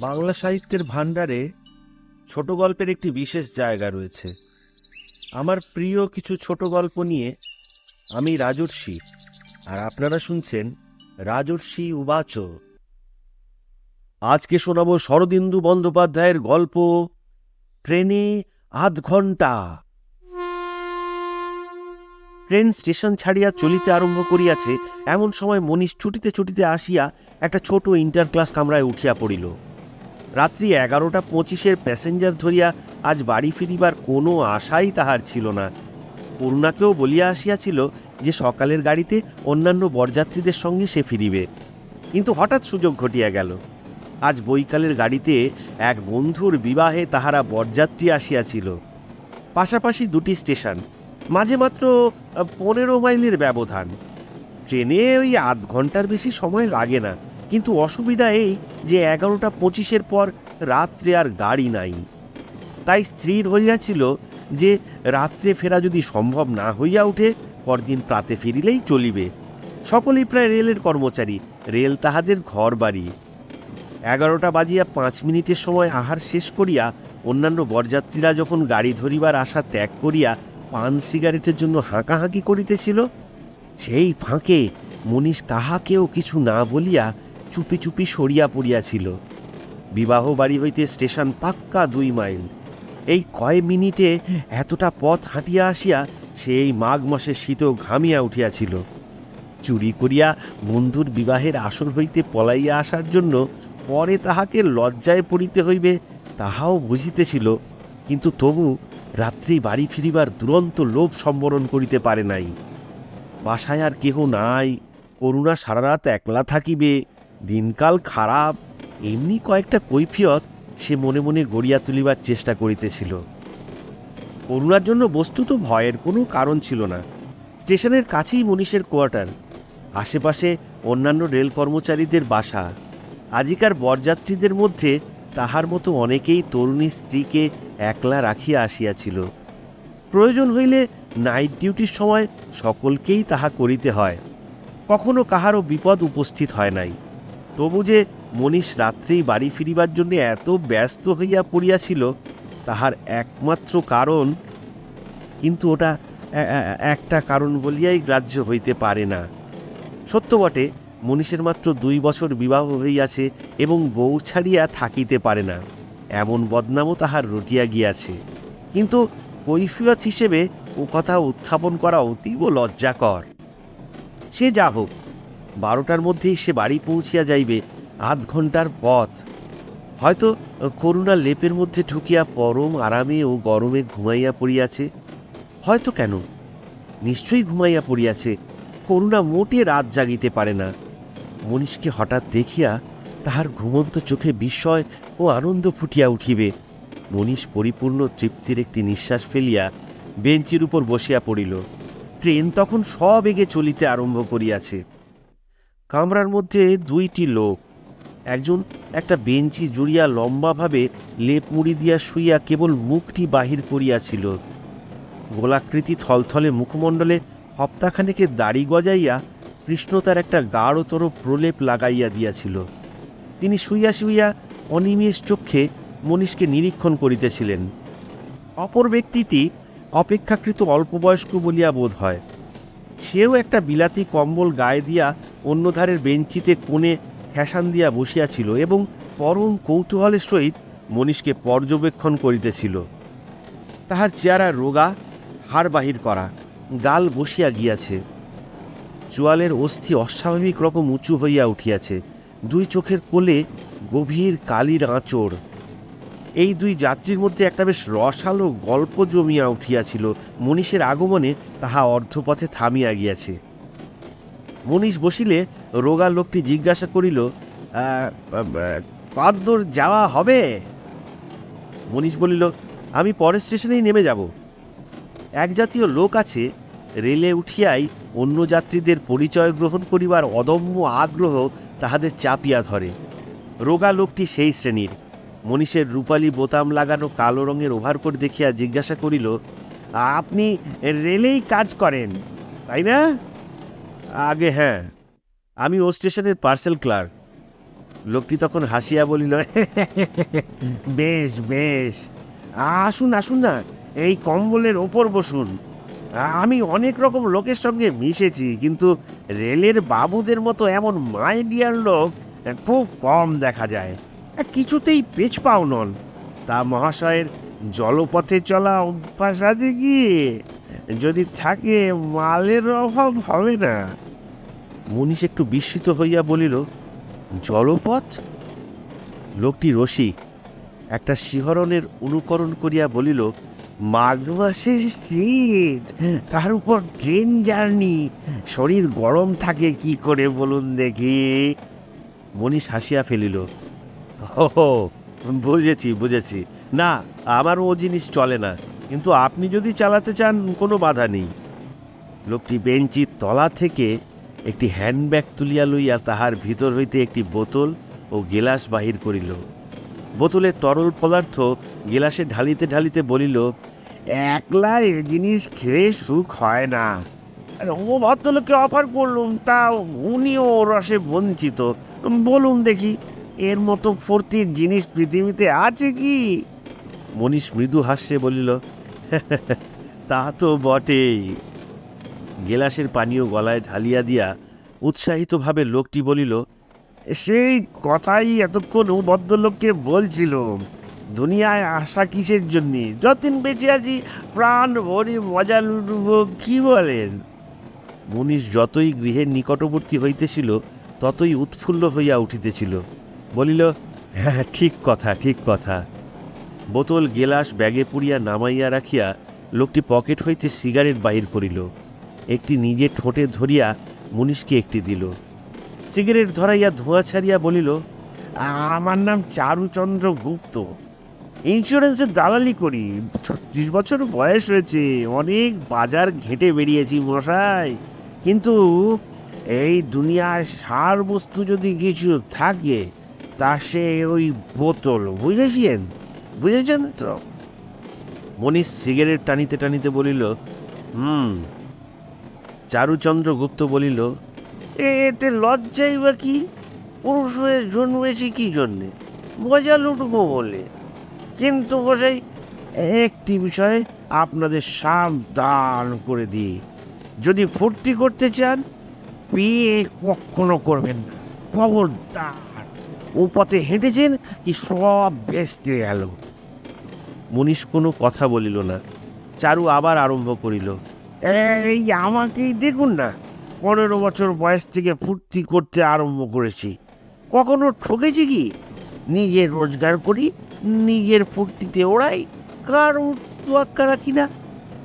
বাংলা সাহিত্যের ভাণ্ডারে ছোট গল্পের একটি বিশেষ জায়গা রয়েছে। আমার প্রিয় কিছু ছোট গল্প নিয়ে আমি রাজর্ষি, আর আপনারা শুনছেন রাজর্ষি উবাচ। আজকে শোনাবো শরদিন্দু বন্দ্যোপাধ্যায়ের গল্প ট্রেনে আধ ঘণ্টা ট্রেন স্টেশন ছাড়িয়া চলিতে আরম্ভ করিয়াছে, এমন সময় মনীষ ছুটিতে ছুটিতে আসিয়া একটা ছোট ইন্টার ক্লাস কামরায় উঠিয়া পড়িল। রাত্রি এগারোটা পঁচিশের প্যাসেঞ্জার ধরিয়া আজ বাড়ি ফিরিবার কোনো আশাই তাহার ছিল না। করুণাকেও বলিয়া আসিয়াছিল যে সকালের গাড়িতে অন্যান্য বরযাত্রীদের সঙ্গে সে ফিরিবে। কিন্তু হঠাৎ সুযোগ ঘটিয়া গেল। আজ বৈকালের গাড়িতে এক বন্ধুর বিবাহে তাহারা বরযাত্রী আসিয়াছিল। পাশাপাশি দুটি স্টেশন মাঝে মাত্র পনেরো মাইলের ব্যবধান। ট্রেনে ওই আধ ঘণ্টার বেশি সময় লাগে না। কিন্তু অসুবিধা এই যে এগারোটা পঁচিশের পর রাত্রে আর গাড়ি নাই। তাই স্থির হইয়াছিল যে রাত্রে ফেরা যদি সম্ভব না হইয়া উঠে, পরদিন প্রাতে ফিরিলেই চলিবে। সকলেই প্রায় রেলের কর্মচারী, রেল তাহাদের ঘর বাড়ি এগারোটা বাজিয়া পাঁচ মিনিটের সময় আহার শেষ করিয়া অন্যান্য বরযাত্রীরা যখন গাড়ি ধরিবার আশা ত্যাগ করিয়া পান সিগারেটের জন্য হাঁকাহাঁকি করিতেছিল, সেই ফাঁকে মনীষ কাহাকেও কিছু না বলিয়া চুপি চুপি সরিয়া পড়িয়াছিল। বিবাহ বাড়ি হইতে স্টেশন পাক্কা দুই মাইল। এই কয় মিনিটে এতটা পথ হাঁটিয়া আসিয়া সে এই মাঘ মাসে শীত ঘামিয়া উঠিয়াছিল। চুরি করিয়া বন্ধুর বিবাহের আসর হইতে পলাইয়া আসার জন্য পরে তাহাকে লজ্জায় পড়িতে হইবে তাহাও বুঝিতেছিল, কিন্তু তবু রাত্রি বাড়ি ফিরিবার দুরন্ত লোভ সম্বরণ করিতে পারে নাই। বাসায় আর কেহ নাই, করুণা সারা রাত একলা থাকিবে, দিনকাল খারাপ, এমনি কয়েকটা কৈফিয়ত সে মনে মনে গড়িয়া তুলিবার চেষ্টা করিতেছিল। করুণার জন্য বস্তুত ভয়ের কোনো কারণ ছিল না। স্টেশনের কাছেই মনীষের কোয়ার্টার, আশেপাশে অন্যান্য রেল কর্মচারীদের বাসা, আজিকার বরযাত্রীদের মধ্যে তাহার মতো অনেকেই তরুণী স্ত্রীকে একলা রাখিয়া আসিয়াছিল। প্রয়োজন হইলে নাইট ডিউটির সময় সকলকেই তাহা করিতে হয়। কখনো কাহারও বিপদ উপস্থিত হয় নাই। তবু যে মনীষ রাত্রেই বাড়ি ফিরিবার জন্য এত ব্যস্ত হইয়া পড়িয়াছিল, তাহার একমাত্র কারণ কিন্তু ওটা একটা কারণ বলিয়াই গ্রাহ্য হইতে পারে না। সত্য বটে মনীষের মাত্র দুই বছর বিবাহ হইয়াছে এবং বউ ছাড়িয়া থাকিতে পারে না। এমন বদনামও তাহার রটিয়া গিয়াছে। কিন্তু কৈফিয়ত হিসেবে ও কথা উত্থাপন করা অতীব লজ্জাকর। সে যা হোক, বারোটার মধ্যেই সে বাড়ি পৌঁছিয়া যাইবে আধ ঘণ্টার পথ। হয়তো করুণা লেপের মধ্যে ঢুকিয়া পরম আরামে ও গরমে ঘুমাইয়া পড়িয়াছে। হয়তো কেন? নিশ্চয়ই ঘুমাইয়া পড়িয়াছে। করুণা মোটে রাত জাগিতে পারে না। মনীষকে হঠাৎ দেখিয়া তাহার ঘুমন্ত চোখে বিস্ময় ও আনন্দ ফুটিয়া উঠিবে। মনীষ পরিপূর্ণ তৃপ্তির একটি নিঃশ্বাস ফেলিয়া বেঞ্চির উপর বসিয়া পড়িল। ট্রেন তখন সবেগে চলিতে আরম্ভ করিয়াছে। কামরার মধ্যে দুইটি লোক। একজন একটা বেঞ্চি জুড়িয়া লম্বাভাবে লেপ মুড়ি দিয়া শুইয়া কেবল মুখটি বাহির করিয়াছিল। গোলাকৃতি থলথলে মুখমণ্ডলে হপ্তাখানেকে দাড়ি গজাইয়া কৃষ্ণতার একটা গাঢ়তর প্রলেপ লাগাইয়া দিয়াছিল। তিনি শুইয়া শুইয়া অনিমেষ চক্ষে মনীষকে নিরীক্ষণ করিতেছিলেন। অপর ব্যক্তিটি অপেক্ষাকৃত অল্পবয়স্ক বলিয়া বোধ হয়। সেও একটা বিলাতি কম্বল গায়ে দিয়া অন্য ধারের বেঞ্চিতে কোণে ফ্যাশান দিয়া বসিয়াছিল এবং পরম কৌতূহলের সহিত মনীষকে পর্যবেক্ষণ করিতেছিল। তাহার চেহারা রোগা হাড় বাহির করা, গাল বসিয়া গিয়াছে। চোয়ালের অস্থি অস্বাভাবিক রকম উঁচু হইয়া উঠিয়াছে। দুই চোখের কোলে গভীর কালির আঁচড়। এই দুই যাত্রীর মধ্যে একটা বেশ রসালো গল্প জমিয়া উঠিয়াছিল। মনীষের আগমনে তাহা অর্ধপথে থামিয়া গিয়াছে। মনীষ বসিলে রোগা লোকটি জিজ্ঞাসা করিল "আহ, আহ, যাওয়া হবে? মনীষ বলিল আমি পরের স্টেশনেই নেমে যাব। এক জাতীয় লোক আছে রেলে উঠিয়াই অন্য যাত্রীদের পরিচয় গ্রহণ করিবার অদম্য আগ্রহ তাহাদের চাপিয়া ধরে। রোগা লোকটি সেই শ্রেণির। মনীষের রূপালী বোতাম লাগানো কালো রঙের ওভারকোট দেখিয়া জিজ্ঞাসা করিল, আপনি রেলেই কাজ করেন, তাই না? আগে হ্যাঁ আমি ও স্টেশনের পার্সেল ক্লার্ক। লোকটি তখন হাসিয়া বলিল, বেশ বেশ। আসুন আসুন না, এই কম্বলের ওপর বসুন। আমি অনেক রকম লোকের সঙ্গে মিশেছি, কিন্তু রেলের বাবুদের মতো এমন মাইডিয়ার লোক খুব কম দেখা যায়। কিছুতেই পেছ পাও নন। তা মহাশয়ের জলপথে চলা অভ্যাস আছে কি? যদি থাকে, মালের অভাব হবে না। মনীষ একটু বিস্মিত হইয়া বলিল, জলপথ? লোকটি রসিক, একটা শিহরণের অনুকরণ করিয়া বলিল মাঘ মাসের শীত তার উপর ট্রেন জার্নি। শরীর গরম থাকে কি করে বলুন দেখি? মনীষ হাসিয়া ফেলিল ও বুঝেছি বুঝেছি। না, আমার ও জিনিস চলে না, কিন্তু আপনি যদি চালাতে চান, কোনো বাধা নেই। লোকটি বেঞ্চির তলা থেকে একটি হ্যান্ডব্যাগ তুলিয়া লইয়া তাহার ভিতর হইতে একটি বোতল ও গেলাস বাহির করিল। বোতলের তরল পদার্থ গেলাসে ঢালিতে ঢালিতে বলিল একলা এ জিনিস খেয়ে সুখ হয় না। আর ও ভদ্রলোককে অফার করলুম তা উনিও রসে বঞ্চিত। বলুন দেখি এর মতো ফুর্তির জিনিস পৃথিবীতে আছে কি? মনীষ মৃদু হাস্যে বলিল তা তো বটেই। গেলাসের পানীয় গলায় ঢালিয়া দিয়া উৎসাহিতভাবে লোকটি বলিল সেই কথাই এতক্ষণ ও ভদ্রলোককে বলছিল দুনিয়ায় আশা কিসের জন্য? যতদিন বেঁচে আছি প্রাণ ভরে মজা লুটব কি বলেন? মনীষ যতই গৃহের নিকটবর্তী হইতেছিল, ততই উৎফুল্ল হইয়া উঠিতেছিল। বলিল হ্যাঁ ঠিক কথা ঠিক কথা। বোতল, গেলাস ব্যাগে পুড়িয়া নামাইয়া রাখিয়া লোকটি পকেট হইতে সিগারেট বাহির করিল। একটি নিজে ঠোঁটে ধরিয়া মুনিশকে একটি দিল। সিগারেট ধরাইয়া ধোঁয়া ছাড়িয়া বলিল আমার নাম চারুচন্দ্র গুপ্ত। ইন্স্যুরেন্সের দালালি করি। ছত্রিশ বছর বয়স হয়েছে অনেক বাজার ঘেঁটে বেরিয়েছি মশাই। কিন্তু এই দুনিয়ায় সার বস্তু যদি কিছু থাকে তা সে ওই বোতল বুঝেছেন? বুঝেছেন তো? মনীষ সিগারেট টানিতে টানিতে বলিল হুম। চারুচন্দ্র গুপ্ত বলিল "এ, এতে লজ্জাই বা কি? পুরুষ হয়ে জন্মেছি কি জন্যে? মজা লুটবো বলে। কিন্তু বসাই একটি বিষয়ে আপনাদের সাবধান করে দিই। যদি ফুর্তি করতে চান, বিয়ে কখনো করবেন না। খবরদার। ও পথে হেঁটেছেন কি সব বেসতে গেল। মনীষ কোনো কথা বলিল না। চারু আবার আরম্ভ করিল, এই আমাকেই দেখুন না, পনেরো বছর বয়স থেকে ফুর্তি করতে আরম্ভ করেছি। কখনো ঠকেছি কি? নিজের রোজগার করি নিজের ফুর্তিতে ওড়াই কার তোয়াক্কা রাখি না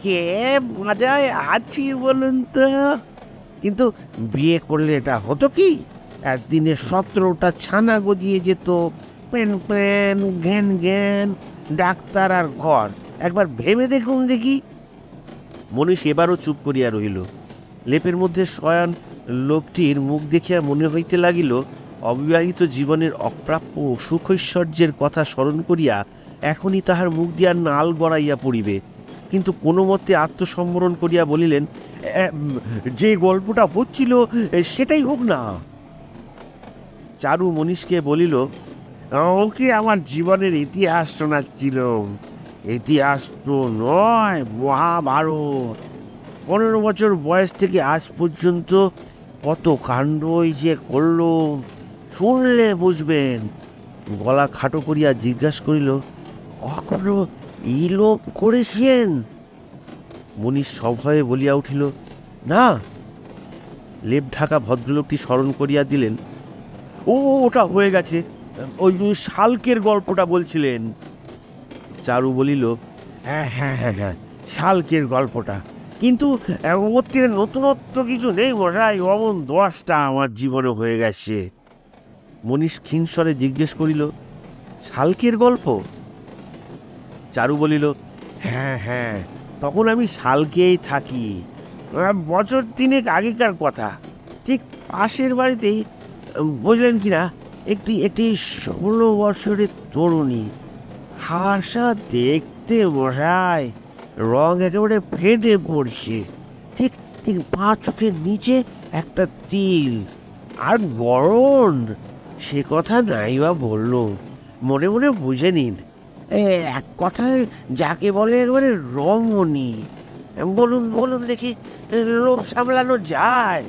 কে মজায় আছি বলুন তো? কিন্তু বিয়ে করলে এটা হতো কি? একদিনে সতেরোটা ছানা গজিয়ে যেত পেন পেন ঘ্যান ঘ্যান, ডাক্তার আর ঘর। একবার ভেবে দেখুন দেখি। মনীষ এবারও চুপ করিয়া রহিল। লেপের মধ্যে শয়ান লোকটির মুখ দেখিয়া মনে হইতে লাগিল অবিবাহিত জীবনের অপ্রাপ্য সুখৈশ্বর্যের কথা স্মরণ করিয়া এখনই তাহার মুখ দিয়া নাল গড়াইয়া পড়িবে। কিন্তু কোনো মতে আত্মসম্বরণ করিয়া বলিলেন "এ, যে গল্পটা হচ্ছিল সেটাই হোক না। চারু মনীষকে বলিল ওকে আমার জীবনের ইতিহাস শোনাচ্ছিল। ইতিহাস তো নয় মহাভারত। পনেরো বছর বয়স থেকে আজ পর্যন্ত কত কাণ্ডই যে করল। শুনলে বুঝবেন। গলা খাটো করিয়া জিজ্ঞাসা করিল কখনো ইলোপ করেছেন? মনীষ সভয়ে বলিয়া উঠিল, না। লেপ ঢাকা ভদ্রলোকটি স্মরণ করিয়া দিলেন, ও, ওটা হয়ে গেছে। ওই শালকের গল্পটা বলছিলেন। চারু বলিল হ্যাঁ হ্যাঁ হ্যাঁ হ্যাঁ শালকের গল্পটা। কিন্তু নতুনত্ব কিছু নেই মশাই। অমন দশটা আমার জীবনে হয়ে গেছে। মনীষ ক্ষীণস্বরে জিজ্ঞেস করিল, শালকের গল্প? চারু বলিল হ্যাঁ হ্যাঁ তখন আমি শালকেই থাকি। বছর তিনেক আগেকার কথা। ঠিক পাশের বাড়িতেই বুঝলেন কি না, একটি একটি ষোলো বছরের তরুণী। হাসা দেখতে বসায়, রং একেবারে ফেটে পড়ছে। ঠিক ঠিক পা চোখের নিচে একটা তিল। আর গরম সে কথা নাই বা বলল। মনে মনে বুঝে নিন। এক কথায় যাকে বলে একবারে রমণী। বলুন বলুন দেখি, লোভ সামলানো যায়।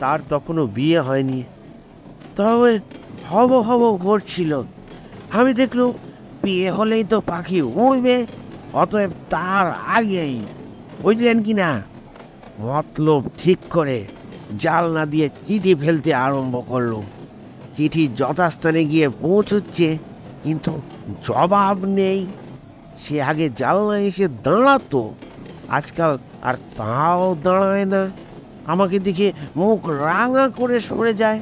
তার তখনও বিয়ে হয়নি। তবে হব হব করছিল। আমি দেখলুম, বিয়ে হলেই তো পাখি উড়বে, অতএব তার আগেই বুঝলেন কি না মতলব ঠিক করে জালনা দিয়ে চিঠি ফেলতে আরম্ভ করল। চিঠি যথাস্থানে গিয়ে পৌঁছচ্ছে, কিন্তু জবাব নেই। সে আগে জালনা এসে দাঁড়াতো। আজকাল আর তাও দাঁড়ায় না। আমাকে দেখে মুখ রাঙা করে সরে যায়।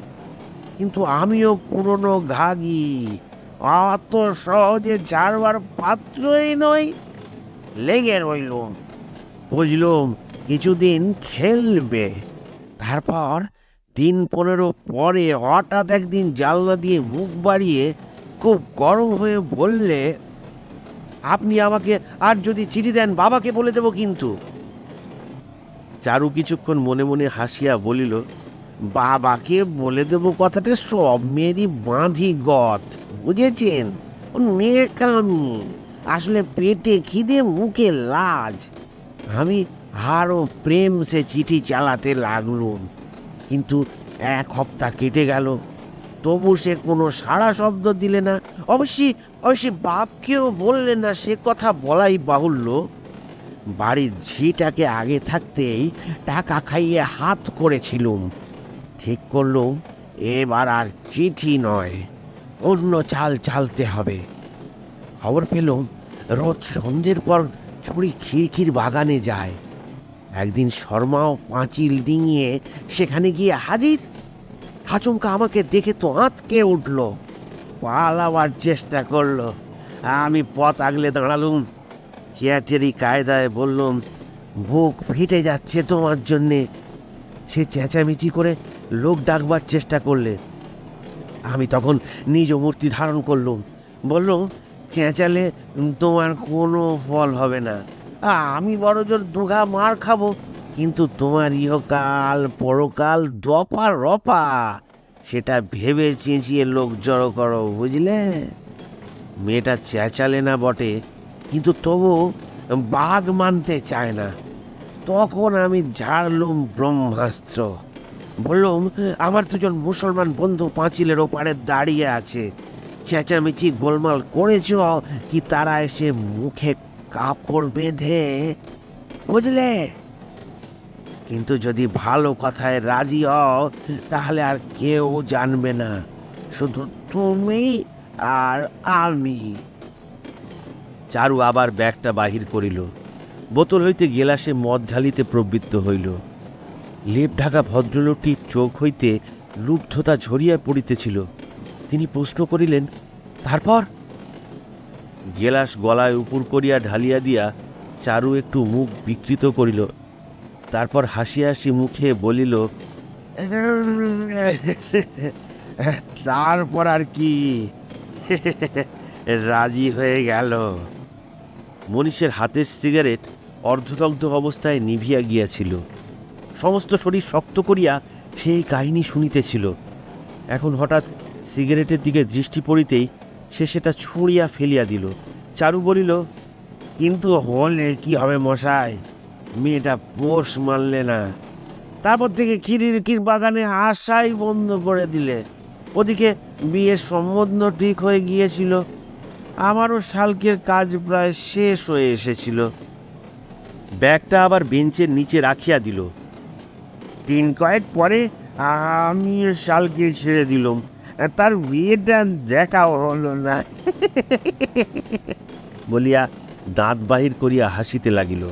কিন্তু আমিও পুরনো ঘাগি। অত সহজে ছাড়বার পাত্রই নই। লেগে রইলুম। বুঝলুম, কিছুদিন খেলবে। তারপর দিন পনেরো পরে হঠাৎ একদিন জানলা দিয়ে মুখ বাড়িয়ে খুব গরম হয়ে বললে, আপনি আমাকে আর যদি চিঠি দেন, বাবাকে বলে দেব কিন্তু। চারু কিছুক্ষণ মনে মনে হাসিয়া বলিল, বাবাকে বলে দেবো কথাটা সব মেয়েরই বাঁধি গত, বুঝেছেন? মেয়ে কামি, আসলে পেটে খিদে, মুখে লাজ। আমি আরও প্রেম সে চিঠি চালাতে লাগলুম কিন্তু এক হপ্তাহ কেটে গেল। তবু সে কোনো সাড়া শব্দ দিলে না। অবশ্যই অবশ্যই বাপকেও বললে না সে কথা বলাই বাহুল্য। বাড়ির ঝিটাকে আগে থাকতেই টাকা খাইয়ে হাত করেছিলুম। ঠিক করলুম, এবার আর চিঠি নয়, অন্য চাল চালতে হবে। খবর পেলুম, রোজ সন্ধ্যের পর ছুরি খিড়কির বাগানে যায়। একদিন শর্মাও পাঁচিল ডিঙিয়ে সেখানে গিয়ে হাজির। হাচমকা আমাকে দেখে তো আঁতকে উঠল। পালাবার চেষ্টা করল। আমি পথ আগলে দাঁড়ালুম। চেয়াচেরি কায়দায় বললুম বুক ফেটে যাচ্ছে তোমার জন্যে। সে চেঁচামেচি করে লোক ডাকবার চেষ্টা করলে। আমি তখন নিজ মূর্তি ধারণ করলুম। বললুম, চেঁচালে তোমার কোনো ফল হবে না। আমি বড় জোর দুঘা মার খাব, কিন্তু তোমার ইহকাল, পরকাল দপা রপা, সেটা ভেবে চেঁচিয়ে লোক জড়ো করো, বুঝলে? মেয়েটা চেঁচালে না বটে, কিন্তু তবু বাঘ মানতে চায় না। তখন আমি ঝাড়লুম ব্রহ্মাস্ত্র। বললুম, আমার দুজন মুসলমান বন্ধু পাঁচিলের ওপারে দাঁড়িয়ে আছে। চেঁচামেচি গোলমাল করেছ কি তারা এসে মুখে কাপড় বেঁধে, বুঝলে? কিন্তু যদি ভালো কথায় রাজি হও, তাহলে আর কেউ জানবে না। শুধু তুমি আর আমি। চারু আবার ব্যাগটা বাহির করিল। বোতল হইতে গেলাসে মদ ঢালিতে প্রবৃত্ত হইল। লেপ ঢাকা ভদ্রলোকটির চোখ হইতে লুব্ধতা ঝরিয়া পড়িতেছিল। তিনি প্রশ্ন করিলেন, তারপর? গেলাস গলায় উপর করিয়া ঢালিয়া দিয়া চারু একটু মুখ বিকৃত করিল। তারপর হাসি হাসি মুখে বলিল তারপর আর কি? রাজি হয়ে গেল। মনীষের হাতের সিগারেট অর্ধদগ্ধ অবস্থায় নিভিয়া গিয়াছিল। সমস্ত শরীর শক্ত করিয়া সেই কাহিনী শুনিতেছিল। এখন হঠাৎ সিগারেটের দিকে দৃষ্টি পড়িতেই সে সেটা ছুঁড়িয়া ফেলিয়া দিল। চারু বলিল, কিন্তু হলে কি হবে মশাই? মেয়েটা পোষ মানলে না। তারপর থেকে খিরির বাগানে আসাই বন্ধ করে দিলে। ওদিকে বিয়ের সম্বন্ধ ঠিক হয়ে গিয়েছিল। আমারও শালকের কাজ প্রায় শেষ হয়ে এসেছিল। ব্যাগটা আবার বেঞ্চের নিচে রাখিয়া দিল। দিন কয়েক পরে আমি শালকে ছেড়ে দিলাম। তার বিয়েটা দেখা হলো না। বলিয়া দাঁত বাহির করিয়া হাসিতে লাগিল।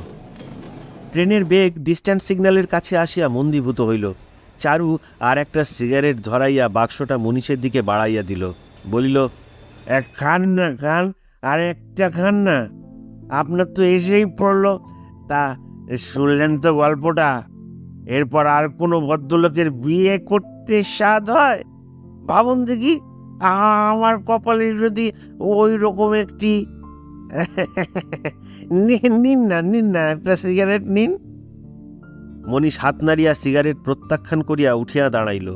ট্রেনের বেগ ডিস্ট্যান্স সিগন্যালের কাছে আসিয়া মন্দীভূত হইল। চারু আর একটা সিগারেট ধরাইয়া বাক্সটা মনীষের দিকে বাড়াইয়া দিল। বলিল, এক খান না খান, আর একটা খান না। আপনার তো এসেই পড়ল। তা শুনলেন তো গল্পটা। এরপর আর কোনো ভদ্রলোকের বিয়ে করতে স্বাদ হয়? ভাবুন দেখি, আমার কপালে যদি ওই রকম একটি নিন না নিন না, একটা সিগারেট নিন। মনীষ হাত নাড়িয়া সিগারেট প্রত্যাখ্যান করিয়া উঠিয়া দাঁড়াইল।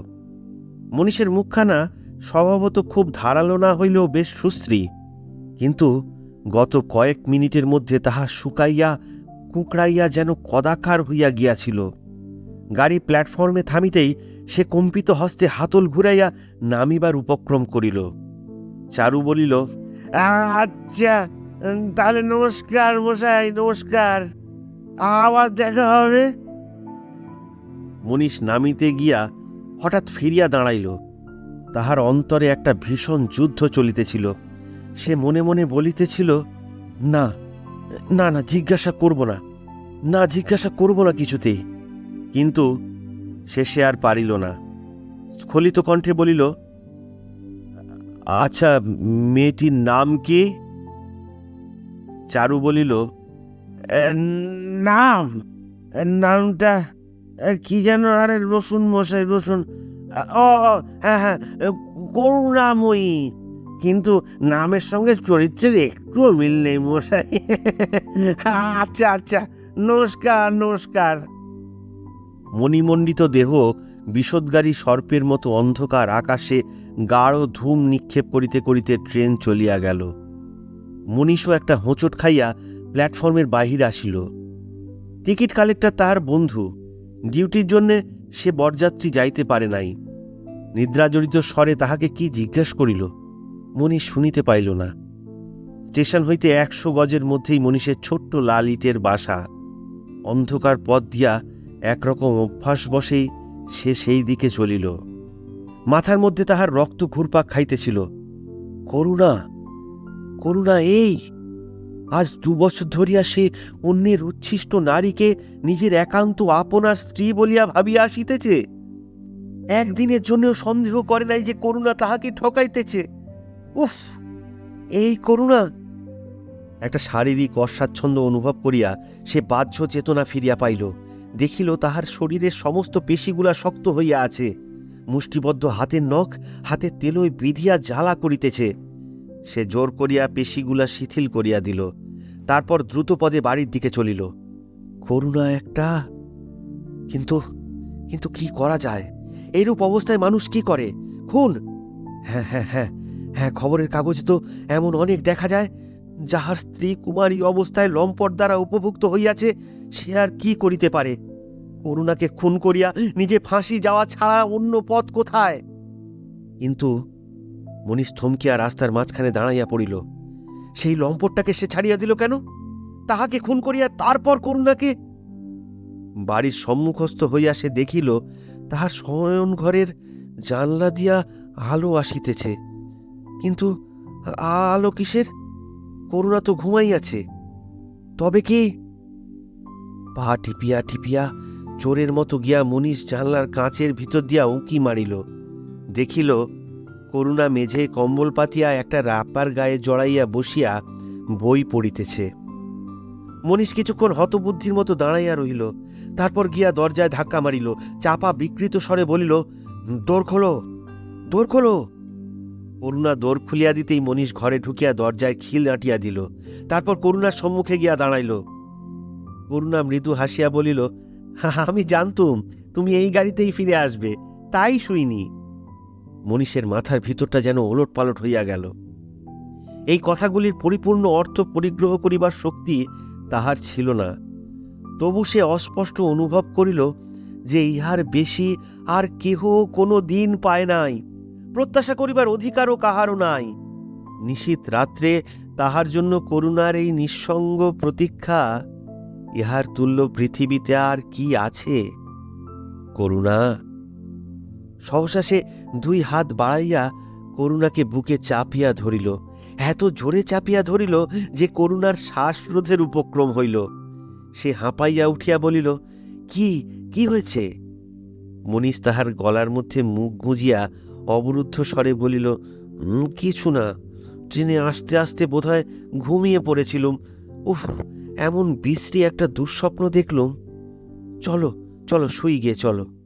মনীষের মুখখানা স্বভাবত খুব ধারালো না হইলেও বেশ সুশ্রী। কিন্তু গত কয়েক মিনিটের মধ্যে তাহা শুকাইয়া, কুঁকড়াইয়া যেন কদাকার হইয়া গিয়াছিল। গাড়ি প্ল্যাটফর্মে থামিতেই সে কম্পিত হস্তে হাতল ঘুরাইয়া নামিবার উপক্রম করিল। চারু বলিল আচ্ছা তাহলে নমস্কার মশাই নমস্কার। আবার দেখা হবে? মনীষ নামিতে গিয়া হঠাৎ ফিরিয়া দাঁড়াইল। তাহার অন্তরে একটা ভীষণ যুদ্ধ চলিতেছিল। সে মনে মনে বলিতেছিল না না না জিজ্ঞাসা করব না। না জিজ্ঞাসা করব না কিছুতেই। কিন্তু শেষে আর পারিল না। স্খলিত কণ্ঠে বলিল আচ্ছা মেয়েটির নাম কি? চারু বলিল নাম, নামটা কি যেন আরে রসুন মশাই, রসুন ও হ্যাঁ হ্যাঁ করুণাময়ী, কিন্তু নামের সঙ্গে চরিত্রের একটুও মিল নেই মশাই। আচ্ছা আচ্ছা নমস্কার নমস্কার। মণিমণ্ডিত দেহ বিষদগারী সর্পের মতো অন্ধকার আকাশে গাঢ় ধূম নিক্ষেপ করিতে করিতে ট্রেন চলিয়া গেল। মনীষও একটা হোঁচট খাইয়া প্ল্যাটফর্মের বাহির আসিল। টিকিট কালেক্টর তাহার বন্ধু, ডিউটির জন্যে সে বরযাত্রী যাইতে পারে নাই। নিদ্রাজড়িত স্বরে তাহাকে কি জিজ্ঞেস করিল, মনীষ শুনিতে পাইল না। স্টেশন হইতে একশো গজের মধ্যেই মনীষের ছোট্ট লাল ইটের বাসা। অন্ধকার পথ দিয়া একরকম অভ্যাস বসেই সে সেই দিকে চলিল। মাথার মধ্যে তাহার রক্ত ঘুরপাক খাইতেছিল। করুণা করুণা এই, আজ দু বছর ধরিয়া সে অন্যের উচ্ছিষ্ট নারীকে নিজের একান্ত আপনার স্ত্রী বলিয়া ভাবিয়া আসিতেছে। একদিনের জন্যও সন্দেহ করে নাই যে করুণা তাহাকে ঠকাইতেছে। উফ, এই করুণা! একটা শারীরিক অস্বাচ্ছন্দ্য অনুভব করিয়া সে বাহ্য চেতনা ফিরিয়া পাইল। দেখিল তাহার শরীরের সমস্ত পেশিগুলা শক্ত হইয়া আছে। মুষ্টিবদ্ধ হাতের নখ হাতে তেলই বিধিয়া জ্বালা করিতেছে। সে জোর করিয়া পেশিগুলা শিথিল করিয়া দিল। তারপর দ্রুত পদে বাড়ির দিকে চলিল। করুণা একটা। কিন্তু কিন্তু কি করা যায়? এইরূপ অবস্থায় মানুষ কি করে? খুন? হ্যাঁ হ্যাঁ হ্যাঁ হ্যাঁ খবরের কাগজে তো এমন অনেক দেখা যায়, যাহার স্ত্রী কুমারী অবস্থায় লম্পট দ্বারা উপভুক্ত হইয়াছে সে আর কি করিতে পারে? করুণাকে খুন করিয়া নিজে ফাঁসি যাওয়া ছাড়া অন্য পথ কোথায়? কিন্তু মনীষ থমকিয়া রাস্তার মাঝখানে দাঁড়াইয়া পড়িল। সেই লম্পটটাকে সে ছাড়িয়া দিল কেন? তাহাকে খুন করিয়া তারপর করুণাকে? বাড়ির সম্মুখস্থ হইয়া সে দেখিল, তাহার শয়ন ঘরের জানলা দিয়া আলো আসিতেছে। কিন্তু আলো কিসের? করুণা তো ঘুমাইয়াছে। তবে কি পা টিপিয়া টিপিয়া চোরের মতো গিয়া মনীষ জানলার কাঁচের ভিতর দিয়া উঁকি মারিল। দেখিল, করুণা মেঝে কম্বল পাতিয়া একটা রাপার গায়ে জড়াইয়া বসিয়া বই পড়িতেছে। মনীষ কিছুক্ষণ হতবুদ্ধির মতো দাঁড়াইয়া রহিল, তারপর গিয়া দরজায় ধাক্কা মারিল, চাপা বিকৃত স্বরে বলিল, দোর খোলো দোর খোলো। করুণা দোর খুলিয়া দিতেই মনীষ ঘরে ঢুকিয়া দরজায় খিল আঁটিয়া দিল, তারপর করুণার সম্মুখে গিয়া দাঁড়াইল। করুণা মৃদু হাসিয়া বলিল আমি জানতুম, তুমি এই গাড়িতেই ফিরে আসবে, তাই শুইনি। মনীষের মাথার ভিতরটা যেন ওলট পালট হইয়া গেল। এই কথাগুলির পরিপূর্ণ অর্থ পরিগ্রহ করিবার শক্তি তাহার ছিল না। তবু সে অস্পষ্ট অনুভব করিল যে ইহার বেশি আর কেহ কোনো দিন পায় নাই, প্রত্যাশা করিবার অধিকারও কাহারও নাই। নিশীত রাত্রে তাহার জন্য করুণার এই নিঃসঙ্গ প্রতীক্ষা ইহার তুল্য পৃথিবীতে আর কি আছে? করুণা। সহসা সে দুই হাত বাড়াইয়া করুণাকে বুকে চাপিয়া ধরিল। এত জোরে চাপিয়া ধরিল যে করুণার শ্বাসরোধের উপক্রম হইল। সে হাঁপাইয়া উঠিয়া বলিল কি কি হয়েছে? মনীষ তাহার গলার মধ্যে মুখ গুঁজিয়া অবরুদ্ধ স্বরে বলিল "উম, কিছু না। ট্রেনে আস্তে আস্তে বোধহয় ঘুমিয়ে পড়েছিলুম। উফ এমন বিশ্রী একটা দুঃস্বপ্ন দেখলুম। চলো চলো শুই গিয়ে চলো।